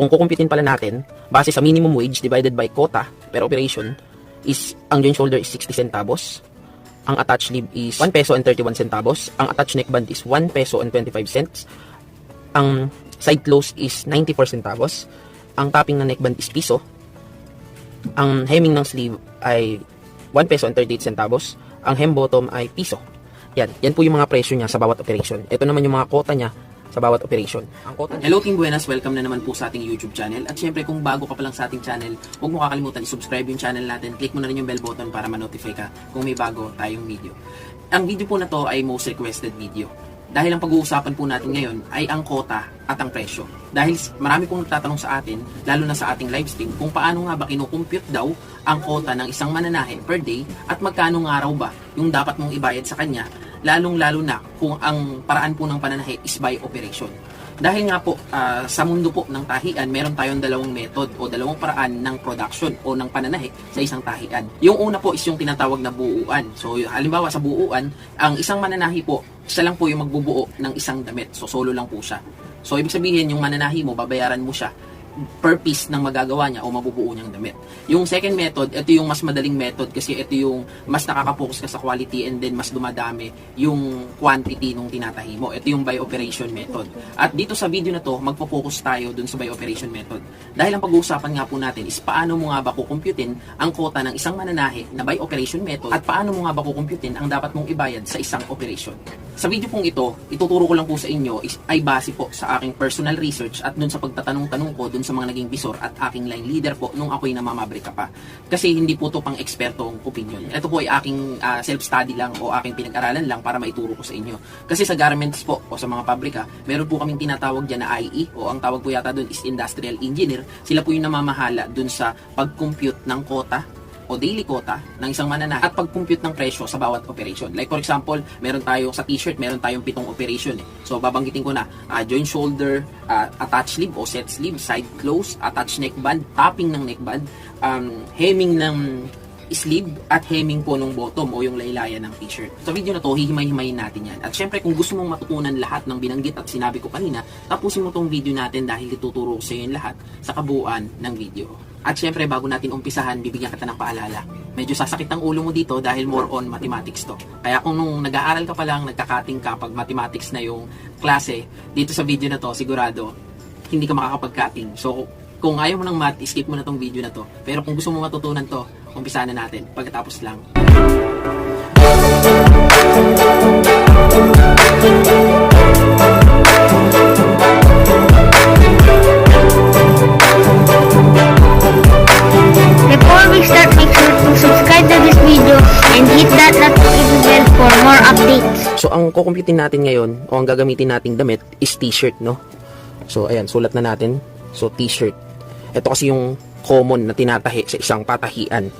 kung kukumpitin pala natin, base sa minimum wage divided by quota per operation, is ang joint shoulder is 60 centavos, ang attached sleeve is 1 peso and 31 centavos, ang attached neckband is 1 peso and 25 cents, ang side close is 94 centavos, ang topping ng neckband is piso, ang hemming ng sleeve ay 1 peso and 38 centavos, ang hem bottom ay piso. Yan, yan po yung mga presyo niya sa bawat operation. Ito naman yung mga quota niya sa bawat operation. Ang quota Hello Team Buenas, welcome na naman po sa ating YouTube channel. At syempre kung bago ka pa lang sa ating channel, huwag mo kakalimutan i-subscribe yung channel natin. Click mo na rin yung bell button para ma-notify ka kung may bago tayong video. Ang video po na to ay most requested video. Dahil ang pag-uusapan po natin ngayon ay ang quota at ang presyo. Dahil marami pong nagtatanong sa atin, lalo na sa ating live stream, kung paano nga ba kinukompute daw ang quota ng isang mananahe per day at magkano nga raw ba yung dapat mong ibayad sa kanya lalong-lalo na kung ang paraan po ng pananahe is by operation. Dahil nga po, ah, sa mundo po ng tahian, meron tayong dalawang method o dalawang paraan ng production o ng pananahe sa isang tahian. Yung una po is yung tinatawag na buuan. So, halimbawa sa buuan, ang isang mananahi po, siya lang po yung magbubuo ng isang damit. So, solo lang po siya. So, ibig sabihin, yung mananahi mo, babayaran mo siya per piece ng magagawa niya o mabubuo niyang damit. Yung second method, ito yung mas madaling method kasi ito yung mas nakaka-focus ka sa quality and then mas dumadami yung quantity nung tinatahi mo. Ito yung by operation method. At dito sa video na to, magpo-focus tayo dun sa by operation method. Dahil ang pag-uusapan nga po natin is paano mo nga ba kukumputin ang quota ng isang mananahe na by operation method at paano mo nga ba kukumputin ang dapat mong ibayad sa isang operation. Sa video pong ito, ituturo ko lang po sa inyo is, ay base po sa aking personal research at dun sa pagtatanong-tanong ko dun sa mga naging bisor at aking line leader po nung ako'y namamabrika pa. Kasi hindi po to pang ekspertong opinion. Ito po ay aking ah, self-study lang o aking pinag-aralan lang para maituro ko sa inyo. Kasi sa garments po o sa mga pabrika, meron po kaming tinatawag dyan na IE o ang tawag po yata dun is industrial engineer. Sila po yung namamahala dun sa pag-compute ng quota o daily quota ng isang mananahe at pag-compute ng presyo sa bawat operation. Like for example, meron tayo sa t-shirt, meron tayong pitong operation eh. So babanggitin ko na, ah, joint shoulder, ah, attach sleeve o set sleeve, side close, attach neckband, topping ng neckband, um, hemming ng sleeve at hemming po ng bottom o yung laylayan ng t-shirt. Sa video na to, hihimay-himayin natin yan. At syempre, kung gusto mong matutunan lahat ng binanggit at sinabi ko kanina, tapusin mo tong video natin dahil ituturo ko sa iyo lahat sa kabuuan ng video. At syempre, bago natin umpisahan, bibigyan kita ng paalala. Medyo sasakit ang ulo mo dito dahil more on mathematics to. Kaya kung nung nag-aaral ka pa lang, nagkakating ka pag mathematics na yung klase, dito sa video na to, sigurado, hindi ka makakapag-cutting. So, kung ayaw mo ng math, skip mo na tong video na to. Pero kung gusto mo matutunan to, umpisahan na natin pagkatapos lang. Before we start, make sure to subscribe to this video and hit that notification bell for more updates. So, ang kukumpitin natin ngayon, o ang gagamitin nating damit, is t-shirt, no? So, ayan, sulat na natin. So, t-shirt. Ito kasi yung common na tinatahi sa isang patahian.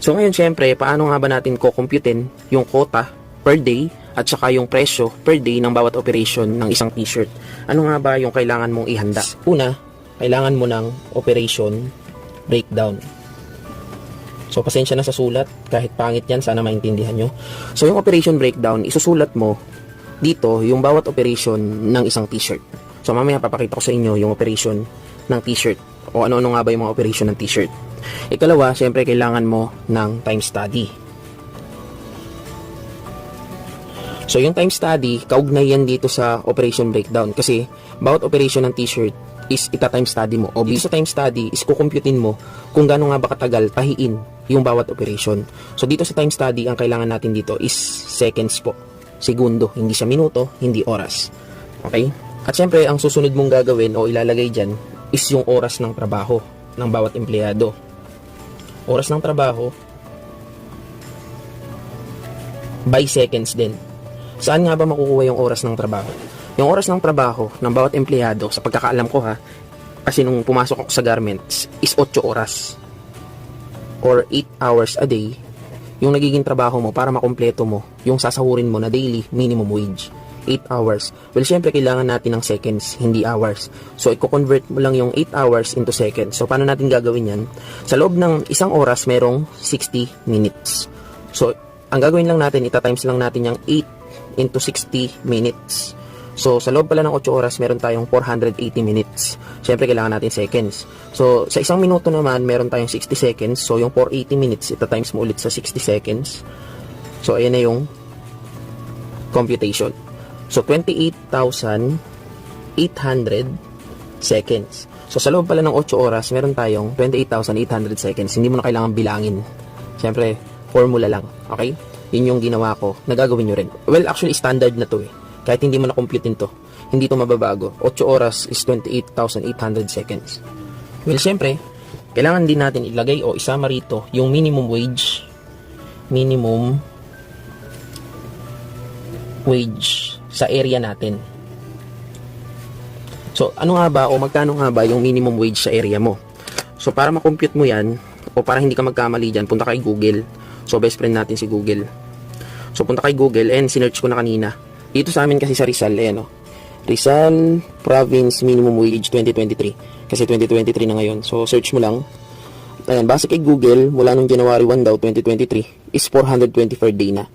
So, ngayon, syempre, paano nga ba natin kukumpitin yung quota per day at saka yung presyo per day ng bawat operation ng isang t-shirt? Ano nga ba yung kailangan mong ihanda? Una, kailangan mo ng operation breakdown. So, pasensya na sa sulat. Kahit pangit yan, sana maintindihan nyo. So, yung operation breakdown, isusulat mo dito yung bawat operation ng isang t-shirt. So, mamaya papakita ko sa inyo yung operation ng t-shirt o ano-ano nga ba yung mga operation ng t-shirt. Ikalawa, syempre kailangan mo ng time study. So, yung time study, kaugnay yan dito sa operation breakdown kasi bawat operation ng t-shirt is ita-time study mo. O dito sa time study is kukumputin mo kung gaano nga ba katagal tahiin yung bawat operation. So, dito sa time study, ang kailangan natin dito is seconds po. Segundo, hindi siya minuto, hindi oras. Okay? At syempre, ang susunod mong gagawin o ilalagay dyan is yung oras ng trabaho ng bawat empleyado. Oras ng trabaho by seconds din. Saan nga ba makukuha yung oras ng trabaho? Yung oras ng trabaho ng bawat empleyado, sa pagkakaalam ko ha, kasi nung pumasok ako sa garments, is 8 oras or 8 hours a day yung nagiging trabaho mo para makumpleto mo yung sasahurin mo na daily minimum wage. 8 hours. Well, syempre, kailangan natin ng seconds, hindi hours. So, i-convert mo lang yung 8 hours into seconds. So, paano natin gagawin yan? Sa loob ng isang oras, merong 60 minutes. So, ang gagawin lang natin, ita-times lang natin yung 8 into 60 minutes. So, sa loob pala ng 8 oras, meron tayong 480 minutes. Siyempre, kailangan natin seconds. So, sa isang minuto naman, meron tayong 60 seconds. So, yung 480 minutes, ita times mo ulit sa 60 seconds. So, ayan na yung computation. So, 28,800 seconds. So, sa loob pala ng 8 oras, meron tayong 28,800 seconds. Hindi mo na kailangan bilangin. Siyempre, formula lang. Okay? Yun yung ginawa ko. Nagagawin nyo rin. Well, actually, standard na to eh. Kahit hindi mo na-complete to. Hindi to mababago. 8 oras is 28,800 seconds. Well, siyempre, kailangan din natin ilagay o isama rito yung minimum wage. Minimum wage sa area natin. So, ano nga ba o magkano nga ba yung minimum wage sa area mo? So, para makompute mo yan, o para hindi ka magkamali dyan, punta kay Google. So, best friend natin si Google. So, punta kay Google and sinearch ko na kanina. Dito sa amin kasi sa Rizal, eh, no? Rizal Province Minimum Wage 2023. Kasi 2023 na ngayon. So, search mo lang. Ayan, base kay Google, mula nung January 1 daw, 2023, is 420 per day na.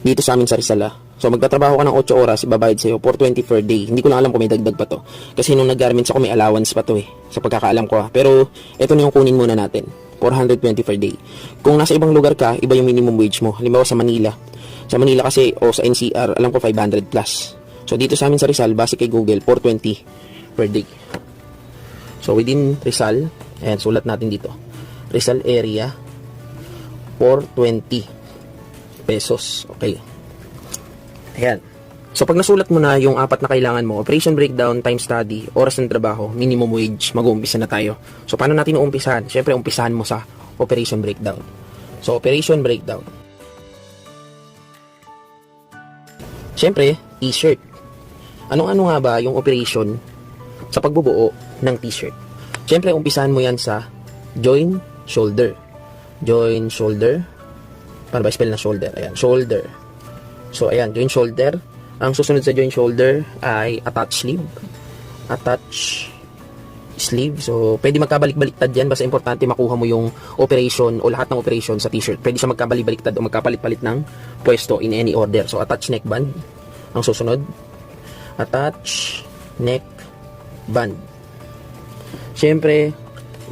Dito sa amin sa Rizal, ah. So, magtatrabaho ka ng 8 oras, ibabayad sa'yo, 420 per day. Hindi ko lang alam kung may dagdag pa to. Kasi nung nag-garments ako, may allowance pa to eh. Sa pagkakaalam ko ah. Pero, ito na yung kunin muna natin. 420 per day. Kung nasa ibang lugar ka, iba yung minimum wage mo. Halimbawa sa Manila. Sa Manila kasi, o sa NCR, alam ko 500 plus. So, dito sa amin sa Rizal, base kay Google, 420 per day. So, within Rizal, ayan, sulat natin dito. Rizal area, 420 pesos. Okay. Ayan. So, pag nasulat mo na yung apat na kailangan mo, operation breakdown, time study, oras ng trabaho, minimum wage, mag-uumpisa na tayo. So, paano natin uumpisahan? Siyempre, umpisahan mo sa operation breakdown. So, operation breakdown. Siyempre, t-shirt. Anong-ano nga ba yung operation sa pagbubuo ng t-shirt? Siyempre, umpisahan mo yan sa join shoulder. Join shoulder. Paano ba spell na shoulder? Ayan, shoulder. So, ayan, join shoulder. Ang susunod sa join shoulder ay attach sleeve. Attach sleeve. So, pwede magkabalik-baliktad yan. Basta importante makuha mo yung operation o lahat ng operation sa t-shirt. Pwede siya magkabalik-baliktad o magkapalit-palit ng pwesto in any order. So, attach neckband. Ang susunod. Attach neck band. Siyempre,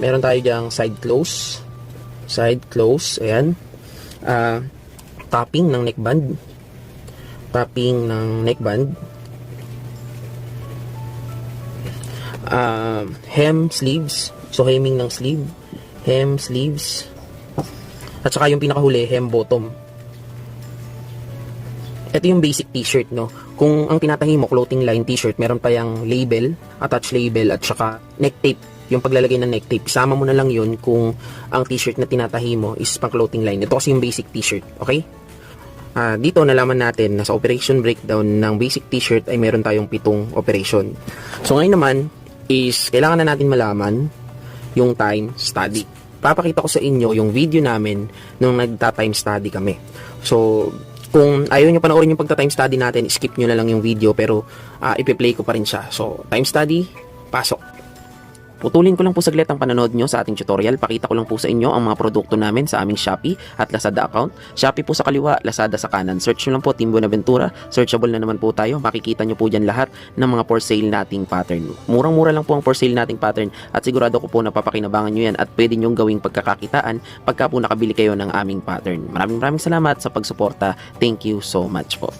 meron tayo diyang side close. Side close. Ayan. Ah, topping ng neckband topping ng neckband. Uh, hem sleeves. So, hemming ng sleeve. Hem sleeves. At saka yung pinakahuli, hem bottom. Ito yung basic t-shirt, no? Kung ang tinatahi mo, clothing line t-shirt, meron pa yung label, attach label, at saka neck tape. Yung paglalagay ng neck tape, isama mo na lang yun kung ang t-shirt na tinatahi mo is pang clothing line. Ito kasi yung basic t-shirt, okay? Ah, dito nalaman natin na sa operation breakdown ng basic t-shirt ay meron tayong pitong operation. So ngayon naman is kailangan na natin malaman yung time study. Papakita ko sa inyo yung video namin nung nagta-time study kami. So kung ayaw nyo panoorin yung pagta-time study natin, skip nyo na lang yung video pero uh, ipi-play ko pa rin siya. So time study, pasok. Putulin ko lang po saglit ang panonood nyo sa ating tutorial. Pakita ko lang po sa inyo ang mga produkto namin sa aming Shopee at Lazada account. Shopee po sa kaliwa, Lazada sa kanan. Search nyo lang po Team Buenaventura. Searchable na naman po tayo. Makikita nyo po dyan lahat ng mga for sale nating pattern. Murang-mura lang po ang for sale nating pattern at sigurado ko po napapakinabangan nyo yan at pwede nyo gawing pagkakakitaan pagka po nakabili kayo ng aming pattern. Maraming maraming salamat sa pagsuporta. Thank you so much po.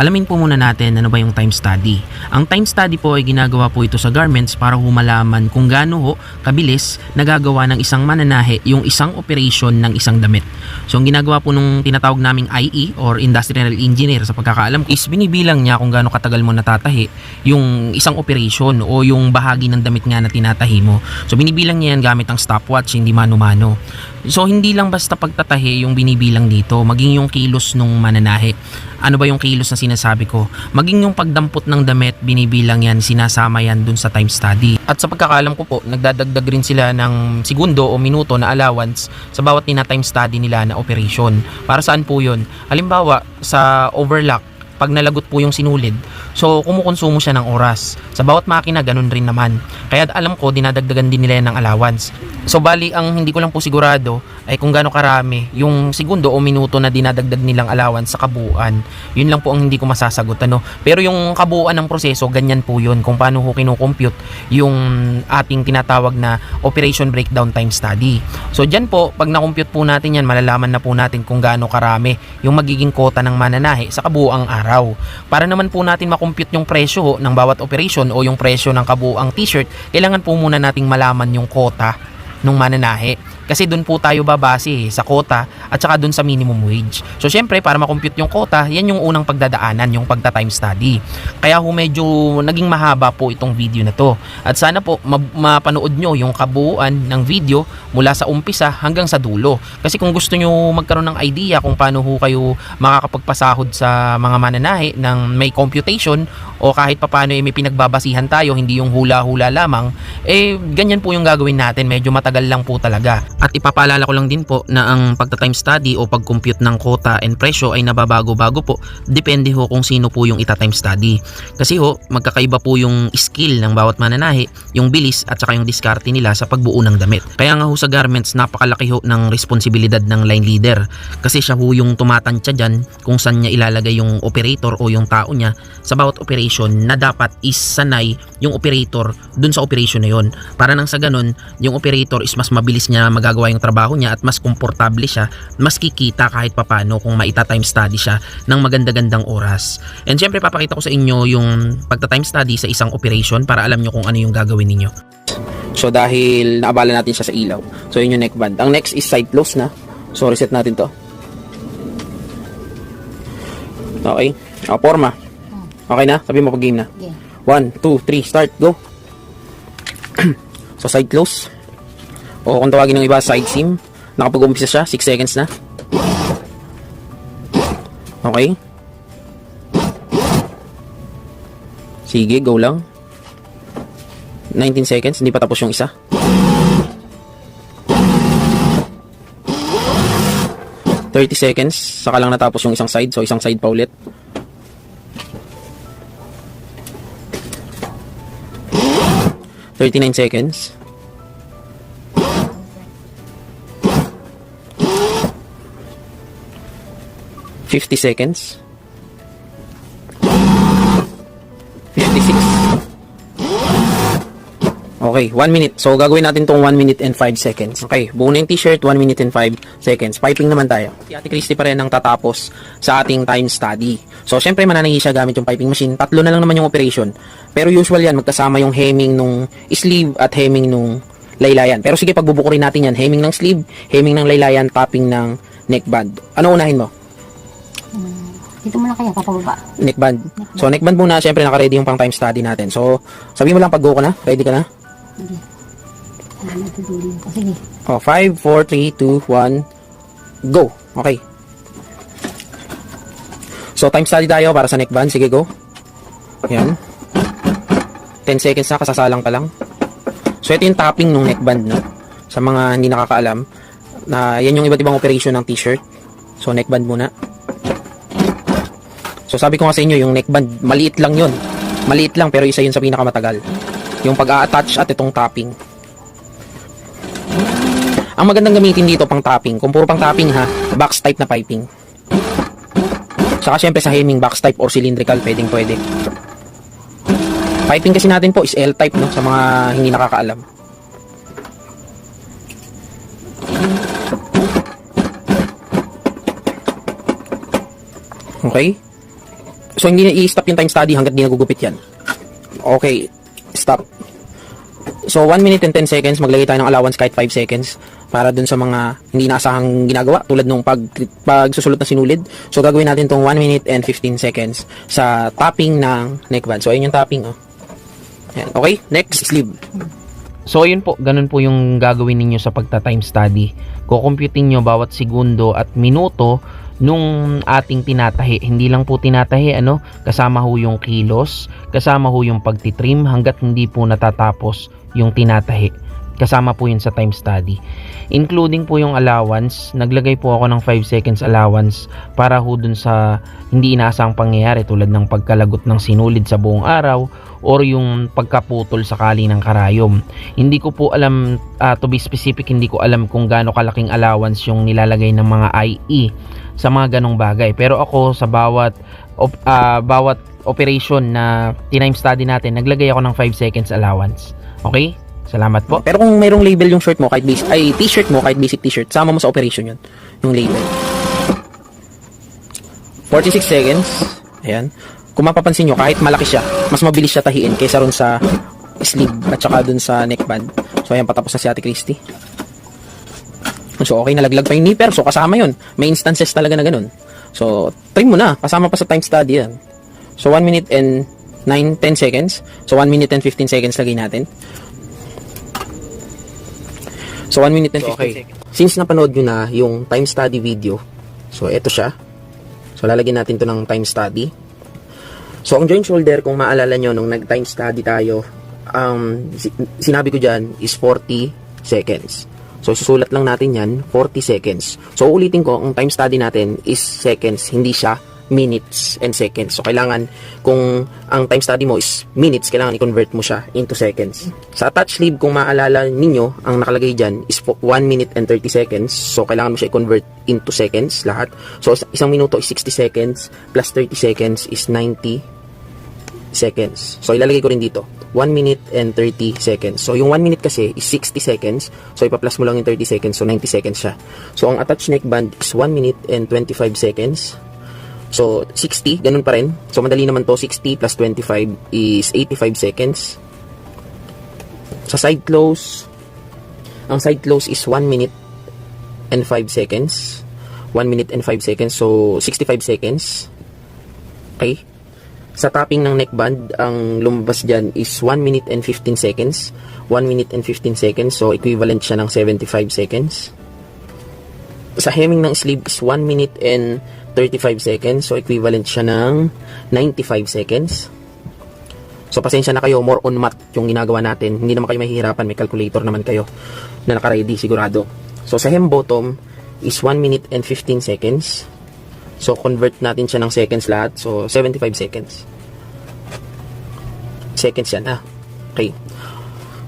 Alamin po muna natin ano ba yung time study. Ang time study po ay ginagawa po ito sa garments para humalaman kung gaano ho kabilis nagagawa ng isang mananahe yung isang operation ng isang damit. So ang ginagawa po nung tinatawag naming IE or Industrial Engineer sa pagkakaalam ko is binibilang niya kung gaano katagal mo natatahi yung isang operation o yung bahagi ng damit nga na tinatahi mo. So binibilang niya yan gamit ang stopwatch, hindi mano-mano. So hindi lang basta pagtatahi yung binibilang dito, maging yung kilos nung mananahe. Ano ba yung kilos na sinasabi ko? Maging yung pagdampot ng damit, binibilang yan, sinasama yan dun sa time study. At sa pagkakaalam ko po, nagdadagdag rin sila ng segundo o minuto na allowance sa bawat tina time study nila na operation. Para saan po yun? Halimbawa, sa overlock, pag nalagot po yung sinulid, so kumukonsumo siya ng oras. Sa bawat makina, ganun rin naman. Kaya alam ko, dinadagdagan din nila yan ng allowance. So bali, ang hindi ko lang po sigurado ay kung gaano karami yung segundo o minuto na dinadagdag nilang allowance sa kabuuan. Yun lang po ang hindi ko masasagot. Ano? Pero yung kabuuan ng proseso, ganyan po yun kung paano ko kinukompute yung ating tinatawag na operation breakdown time study. So dyan po, pag na-compute po natin yan, malalaman na po natin kung gaano karami yung magiging kota ng mananahe sa kabuuang araw. Para naman po natin makompute yung presyo ng bawat operation o yung presyo ng kabuuang t-shirt, kailangan po muna nating malaman yung kota ng mananahe. Kasi doon po tayo babase eh, sa kota at saka doon sa minimum wage. So syempre para makompute yung kota, yan yung unang pagdadaanan, yung pagta-time study. Kaya ho medyo naging mahaba po itong video na to. At sana po ma- mapanood nyo yung kabuuan ng video mula sa umpisa hanggang sa dulo. Kasi kung gusto nyo magkaroon ng idea kung paano ho kayo makakapagpasahod sa mga mananahe ng may computation o kahit papano eh, may pinagbabasihan tayo, hindi yung hula-hula lamang, eh ganyan po yung gagawin natin. Medyo matagal lang po talaga. At ipapaalala ko lang din po na ang pagta-time study o pag-compute ng quota and presyo ay nababago-bago po. Depende ho kung sino po yung ita-time study. Kasi ho, magkakaiba po yung skill ng bawat mananahe, yung bilis at saka yung diskarte nila sa pagbuo ng damit. Kaya nga ho sa garments, napakalaki ho ng responsibilidad ng line leader. Kasi siya ho yung tumatansya dyan kung saan niya ilalagay yung operator o yung tao niya sa bawat operation na dapat is sanay yung operator dun sa operation na yon. Para nang sa ganun, yung operator is mas mabilis niya magagawa yung trabaho niya at mas komportable siya, mas kikita kahit papano kung maita time study siya ng maganda-gandang oras. And syempre papakita ko sa inyo yung pagta-time study sa isang operation para alam nyo kung ano yung gagawin ninyo. So dahil naabala natin siya sa ilaw. So yun yung neckband. Ang next is side close na. So reset natin to. Okay. O, forma. Okay na? Sabi mo pag game na. Okay. 1, 2, 3, start, go. so side close. O kung tawagin ng iba, side seam. Nakapag-umpisa siya, 6 seconds na. Okay. Sige, go lang. 19 seconds, hindi pa tapos yung isa. Thirty seconds, saka lang natapos yung isang side, so isang side pa ulit. 39 seconds. Fifty seconds. Fifty-six. Okay, 1 minute. So, gagawin natin tong 1 minute and 5 seconds. Okay, buo na yung t-shirt, 1 minute and 5 seconds. Piping naman tayo. Si Ate Christy pa rin ang tatapos sa ating time study. So, syempre, mananangi siya gamit yung piping machine. Tatlo na lang naman yung operation. Pero usual yan, magkasama yung hemming nung sleeve at hemming nung laylayan. Pero sige, pagbubuko rin natin yan. Hemming ng sleeve, hemming ng laylayan, tapping ng neckband. Ano unahin mo? Dito mo na kaya papababa. Neckband. So, neckband muna, syempre, naka-ready yung pang time study natin. So, sabihin mo lang pag go ka na. Ready ka na? Oh, 5, 4, 3, 2, 1, go. Okay. So, time study tayo para sa neckband. Sige, go. Yan. 10 seconds na, kasasalang ka lang. So, ito yung tapping ng neckband, no? Sa mga hindi nakakaalam, na yan yung iba't ibang operation ng t-shirt. So, neckband muna. So, sabi ko nga sa inyo, yung neckband, maliit lang yun. Maliit lang, pero isa yun sa pinakamatagal. Yung pag-a-attach at itong tapping. Ang magandang gamitin dito pang tapping, kung puro pang tapping ha, box type na piping. Saka syempre sa hemming, box type or cylindrical, pwedeng pwede. Piping kasi natin po is L-type no, sa mga hindi nakakaalam. Okay? So hindi na i-stop yung time study hanggat di nagugupit yan. Okay, stop. So 1 minute and 10 seconds, maglagay tayo ng allowance kahit 5 seconds para dun sa mga hindi naasahang ginagawa tulad nung pag pagsusulot ng sinulid. So gagawin natin tong 1 minute and 15 seconds sa tapping ng neckband. So ayun yung tapping oh. Yan. Okay, next sleeve. So ayun po, ganun po yung gagawin ninyo sa pagta-time study. Kukomputing nyo bawat segundo at minuto nung ating tinatahi. Hindi lang po tinatahi, ano, kasama ho yung kilos, kasama ho yung pagtitrim hanggat hindi po natatapos yung tinatahi. Kasama po yun sa time study. Including po yung allowance, naglagay po ako ng 5 seconds allowance para ho dun sa hindi inaasang pangyayari tulad ng pagkalagot ng sinulid sa buong araw or yung pagkaputol sakali ng karayom. Hindi ko po alam, ah, to be specific, hindi ko alam kung gaano kalaking allowance yung nilalagay ng mga IE sa mga ganong bagay. Pero ako sa bawat op- ah, bawat operation na tinime study natin, naglagay ako ng 5 seconds allowance. Okay? Salamat po. Pero kung mayroong label yung shirt mo, kahit basic, ay t-shirt mo, kahit basic t-shirt, sama mo sa operation yun. Yung label. 46 seconds. Ayan. Kung mapapansin nyo, kahit malaki siya, mas mabilis siya tahiin kaysa ron sa sleeve at saka dun sa neckband. So, ayan, patapos na si Ate Christy. So, okay, nalaglag pa yung nipper. So, kasama yun. May instances talaga na ganun. So, trim mo na. Kasama pa sa time study yan. So, 1 minute and 9, 10 seconds. So, 1 minute and 15 seconds lagay natin. So, 1 minute and 15 Okay. seconds. Since napanood nyo na yung time study video, so, eto siya. So, lalagyan natin to ng time study. So, ang joint shoulder, kung maalala nyo, nung nag-time study tayo, um, si- sinabi ko dyan is 40 seconds. So, susulat lang natin yan, 40 seconds. So, ulitin ko, ang time study natin is seconds, hindi siya minutes and seconds. So, kailangan, kung ang time study mo is minutes, kailangan i-convert mo siya into seconds. Sa attached sleeve, kung maalala ninyo, ang nakalagay dyan is fo- 1 minute and 30 seconds. So, kailangan mo siya i-convert into seconds lahat. So, is- isang minuto is 60 seconds, plus 30 seconds is 90 seconds. So, ilalagay ko rin dito. 1 minute and 30 seconds. So, yung 1 minute kasi is 60 seconds. So, ipa-plus mo lang yung 30 seconds. So, 90 seconds siya. So, ang attached neckband is 1 minute and 25 seconds. So, 60, ganun pa rin. So, madali naman to. 60 plus 25 is 85 seconds. Sa side close, ang side close is 1 minute and 5 seconds. 1 minute and 5 seconds. So, 65 seconds. Okay? Sa tapping ng neckband, ang lumabas dyan is 1 minute and 15 seconds. 1 minute and 15 seconds. So, equivalent siya ng 75 seconds. Sa hemming ng sleeve is 1 minute and 35 seconds. So, equivalent siya ng 95 seconds. So, pasensya na kayo. More on math yung ginagawa natin. Hindi naman kayo mahihirapan. May calculator naman kayo na nakaready sigurado. So, sa hem bottom is 1 minute and 15 seconds. So, convert natin siya ng seconds lahat. So, 75 seconds. Seconds yan, ah. Okay.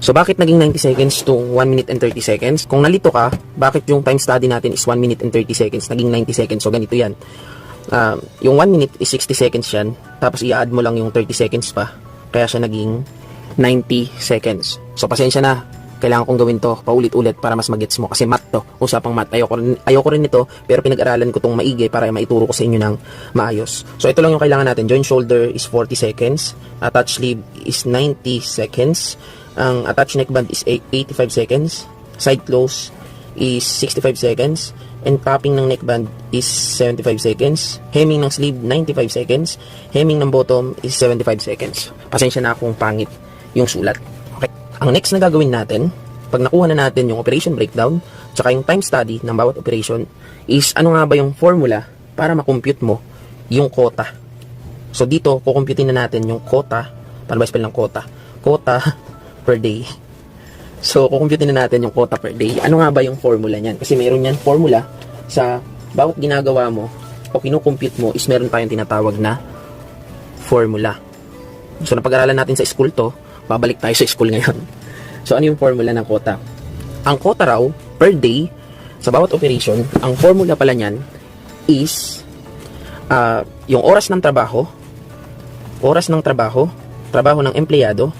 So, bakit naging 90 seconds to 1 minute and 30 seconds? Kung nalito ka, bakit yung time study natin is 1 minute and 30 seconds, naging 90 seconds? So, ganito yan. Um, yung 1 minute is 60 seconds yan. Tapos, i-add mo lang yung 30 seconds pa. Kaya siya naging 90 seconds. So, pasensya na kailangan kong gawin to paulit-ulit para mas magets mo kasi math to usapang math ayoko rin, ayoko rin nito pero pinag-aralan ko tong maigi para maituro ko sa inyo ng maayos so ito lang yung kailangan natin joint shoulder is 40 seconds attached sleeve is 90 seconds ang attached neckband is 85 seconds. Side close is 65 seconds. And tapping ng neckband is 75 seconds. Hemming ng sleeve 95 seconds. Hemming ng bottom is 75 seconds. Pasensya na kung pangit yung sulat. Okay. ang next na gagawin natin pag nakuha na natin yung operation breakdown tsaka yung time study ng bawat operation is ano nga ba yung formula para makompute mo yung quota? So dito kukumputin na natin yung quota. Paano ba spell ng quota? Quota per day So, kukumputin na natin yung quota per day. Ano nga ba yung formula niyan? Kasi meron yan formula sa bawat ginagawa mo o kinukompute mo is meron tayong tinatawag na formula. So, napag-aralan natin sa school to, babalik tayo sa school ngayon. So, ano yung formula ng quota? Ang quota raw, per day, sa bawat operation, ang formula pala niyan is ah, yung oras ng trabaho, oras ng trabaho, trabaho ng empleyado,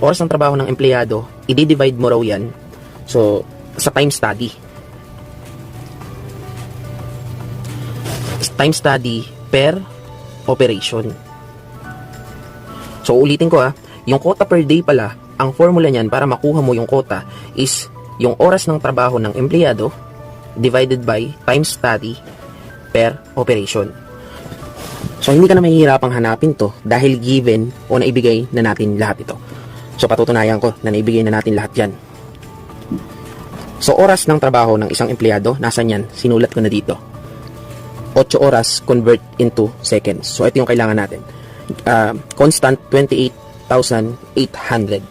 oras ng trabaho ng empleyado, i-divide mo raw yan. So, sa time study. Time study per operation. So, ulitin ko ha, yung quota per day pala, ang formula niyan para makuha mo yung quota is yung oras ng trabaho ng empleyado divided by time study per operation. So, hindi ka na mahihirapang hanapin to dahil given o naibigay na natin lahat ito. So, patutunayan ko na naibigay na natin lahat yan. So, oras ng trabaho ng isang empleyado, nasan yan? Sinulat ko na dito. 8 oras convert into seconds. So, ito yung kailangan natin. Ah, constant 28,800.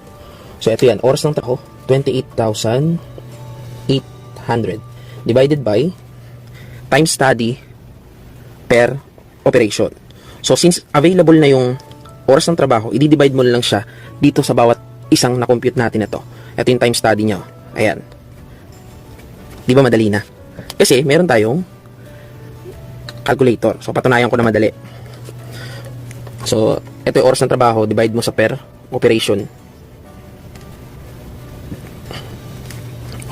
So, ito yan. Oras ng trabaho 28,800 divided by time study per operation. So, since available na yung oras ng trabaho, i-divide mo lang siya dito sa bawat isang na-compute natin na to. Ito yung time study niya. Ayan. Di ba madali na? Kasi, meron tayong calculator. So, patunayan ko na madali. So, ito yung oras ng trabaho, divide mo sa per operation.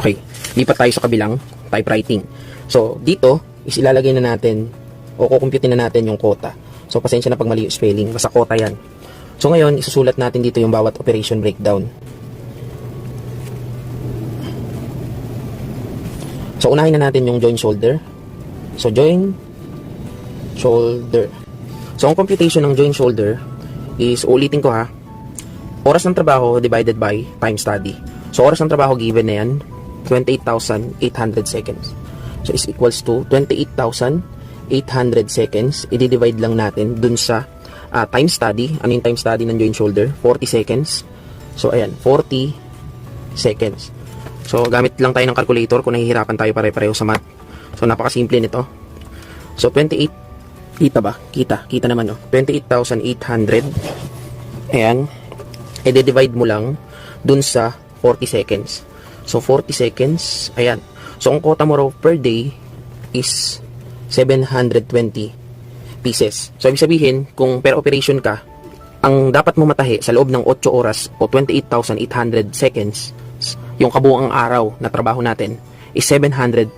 Okay, lipat tayo sa kabilang typewriting. So, dito is ilalagay na natin o kukumputin na natin yung quota. So, pasensya na pag mali yung spelling. Basta quota yan. So, ngayon, isusulat natin dito yung bawat operation breakdown. So, unahin na natin yung join shoulder. So, join shoulder. So, ang computation ng join shoulder is, ulitin ko ha, oras ng trabaho divided by time study. So, oras ng trabaho given na yan, 28,800 seconds. So, is equals to 28,800 seconds. I-divide lang natin dun sa ah, time study. Ano yung time study ng joint shoulder? 40 seconds. So, ayan, 40 seconds. So, gamit lang tayo ng calculator kung nahihirapan tayo pare-pareho sa math. So, napakasimple nito. So, 28, kita ba? Kita, kita naman, no? 28,800. Ayan. I-divide mo lang dun sa 40 seconds. So, 40 seconds, ayan. So, ang quota mo raw per day is 720 pieces. So, ibig sabihin, kung per operation ka, ang dapat mo matahi sa loob ng 8 oras o 28,800 seconds, yung kabuang araw na trabaho natin is 720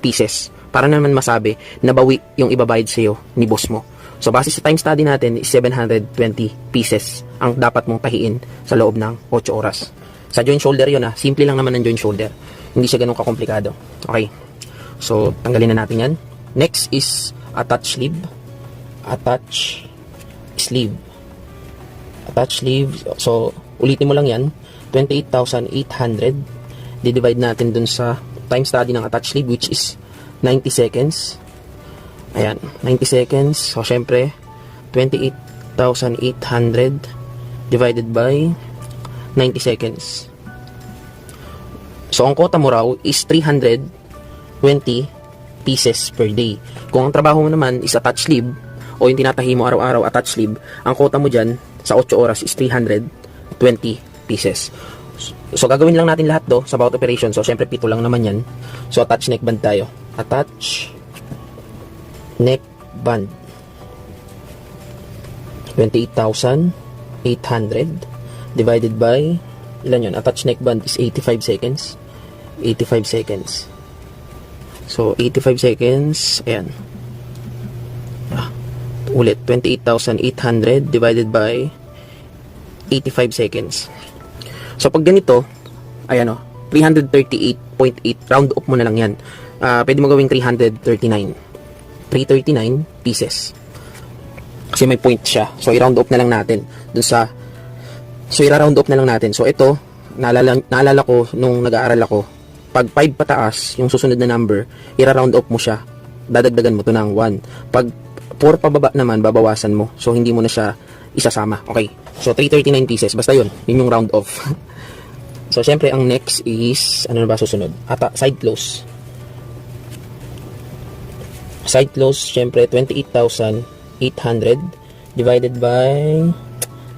pieces. Para naman masabi na bawi yung ibabayad sa'yo ni boss mo. So, base sa time study natin is 720 pieces ang dapat mong tahiin sa loob ng 8 oras. Sa joint shoulder yun ah. Simple lang naman ang joint shoulder. Hindi siya ganun kakomplikado. Okay. So, tanggalin na natin yan. Next is attach sleeve. Attach sleeve. Attach sleeve. So, ulitin mo lang yan. 28,800. Di-divide natin dun sa time study ng attach sleeve which is 90 seconds. Ayan, 90 seconds. So, syempre, 28,800 divided by 90 seconds. So, ang quota mo raw is 320 pieces per day. Kung ang trabaho mo naman is attach sleeve, o yung tinatahi mo araw-araw attach sleeve, ang quota mo dyan sa 8 oras is 320 pieces. So, gagawin lang natin lahat do sa bawat operation. So, syempre, pito lang naman yan. So, attach neck band tayo. Attach neck band. 28,800 divided by ilan yun? Attach neck band is 85 seconds. 85 seconds. So, 85 seconds. Ayan. Ah, ulit. 28,800 divided by 85 seconds. So, pag ganito, ayan o, 338.8. Round up mo na lang yan. Ah, pwede mo gawing 339. 339 pieces. Kasi may point siya. So, i-round up na lang natin dun sa So, i-round up na lang natin. So, ito, naalala, naalala ko nung nag-aaral ako, pag 5 pataas, yung susunod na number, i-round up mo siya. Dadagdagan mo to ng 1. Pag 4 pababa naman, babawasan mo. So, hindi mo na siya isasama. Okay. So, 339 pieces. Basta yun. Yun yung round off. so, syempre, ang next is, ano na ba susunod? Ata, side close. Side close, syempre, 28,800 divided by,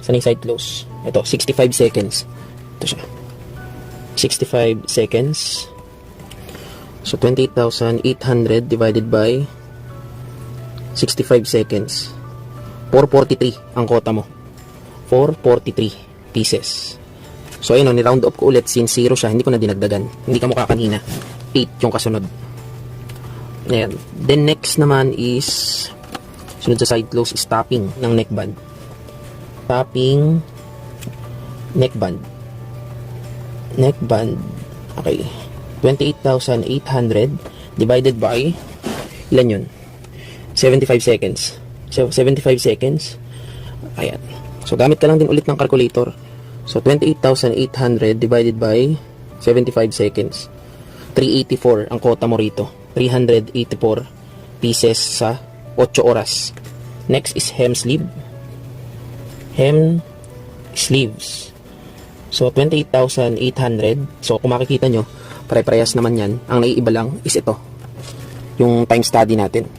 saan yung side close? Ito, 65 seconds. Ito siya. 65 seconds. So, 28,800 divided by 65 seconds. 443 ang quota mo. 443 pieces. So, ayun o, ni-round up ko ulit since 0 siya, hindi ko na dinagdagan. Hindi ka mukha kanina. 8 yung kasunod. Ayan. Then, next naman is sunod sa side close is tapping ng neckband. Tapping neckband. Neckband. Okay. 28,800 divided by ilan yun? 75 seconds. So, 75 seconds. Ayan. So, gamit ka lang din ulit ng calculator. So, 28,800 divided by 75 seconds. 384 ang quota mo rito. 384 pieces sa 8 oras. Next is hem sleeve. Hem sleeves. So, 28,800. So, kung makikita nyo, pare-parehas naman yan. Ang naiiba lang is ito. Yung time study natin.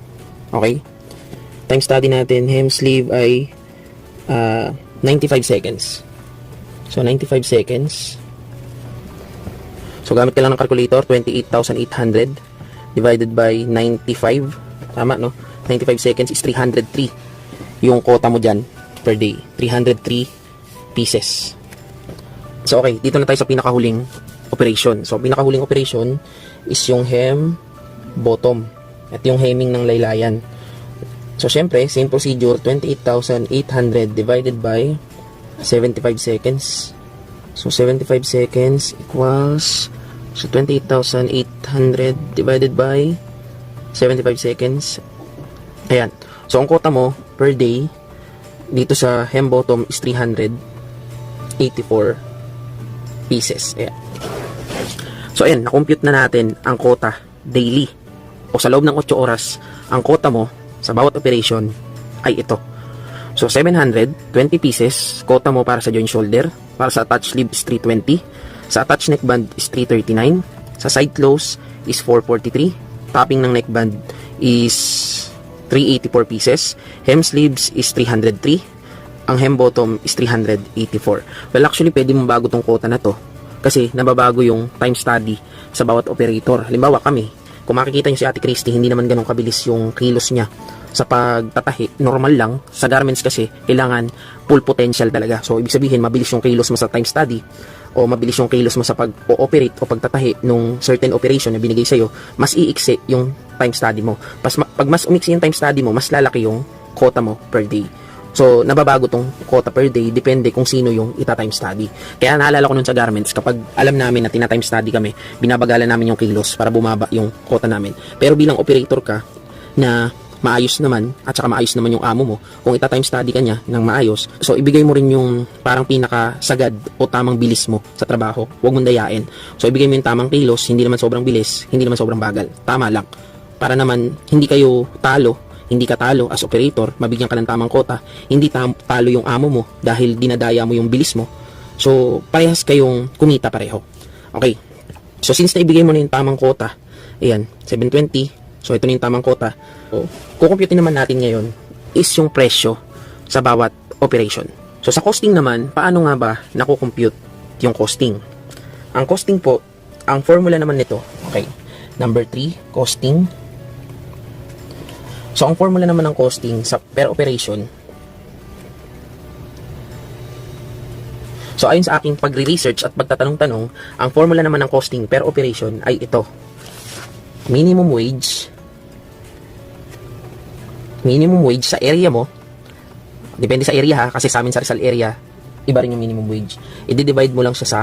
Okay? Time study natin, hem sleeve ay ah, 95 seconds. So, 95 seconds. So, gamit ka lang ng calculator, 28,800 divided by 95. Tama, no? 95 seconds is 303 yung quota mo dyan per day. 303 pieces. So, okay. Dito na tayo sa pinakahuling operation. So, pinakahuling operation is yung hem bottom. At yung hemming ng laylayan. So, syempre, same procedure, 28,800 divided by 75 seconds. So, 75 seconds equals so 28,800 divided by 75 seconds. Ayan. So, ang quota mo per day dito sa hem bottom is 384 pieces. Ayan. So, ayan. Nakompute na natin ang quota daily. O sa loob ng 8 oras, ang quota mo sa bawat operation ay ito. So, 720 pieces, quota mo para sa joint shoulder. Para sa attached sleeve is 320. Sa attached neckband is 339. Sa side close is 443. Topping ng neckband is 384 pieces. Hem sleeves is 303. Ang hem bottom is 384. Well, actually, pwede mong bago tong quota na to. Kasi nababago yung time study sa bawat operator. Halimbawa kami, kung makikita nyo si Ate Christy, hindi naman ganun kabilis yung kilos niya sa pagtatahi. Normal lang. Sa garments kasi, kailangan full potential talaga. So, ibig sabihin, mabilis yung kilos mo sa time study o mabilis yung kilos mo sa pag-ooperate o pagtatahi nung certain operation na binigay sa'yo, mas iiksi yung time study mo. Pas, pag mas umiksi yung time study mo, mas lalaki yung quota mo per day. So, nababago tong quota per day, depende kung sino yung ita-time study. Kaya naalala ko nun sa garments, kapag alam namin na tina-time study kami, binabagalan namin yung kilos para bumaba yung quota namin. Pero bilang operator ka, na maayos naman, at saka maayos naman yung amo mo, kung ita-time study ka niya ng maayos, so ibigay mo rin yung parang pinaka-sagad o tamang bilis mo sa trabaho. Huwag mong dayain. So, ibigay mo yung tamang kilos, hindi naman sobrang bilis, hindi naman sobrang bagal. Tama lang. Para naman, hindi kayo talo hindi ka talo as operator, mabigyan ka ng tamang kota, hindi talo yung amo mo dahil dinadaya mo yung bilis mo. So, parehas kayong kumita pareho. Okay. So, since naibigay mo na yung tamang kota, ayan, 720. So, ito na yung tamang kota. So, kukumpute naman natin ngayon is yung presyo sa bawat operation. So, sa costing naman, paano nga ba nakukompute yung costing? Ang costing po, ang formula naman nito, okay, number 3, costing, So, ang formula naman ng costing sa per operation, So, ayon sa aking pagre-research at pagtatanong-tanong, ang formula naman ng costing per operation ay ito. Minimum wage, minimum wage sa area mo, depende sa area ha, kasi sa amin sa Rizal area, iba rin yung minimum wage. I-divide mo lang siya sa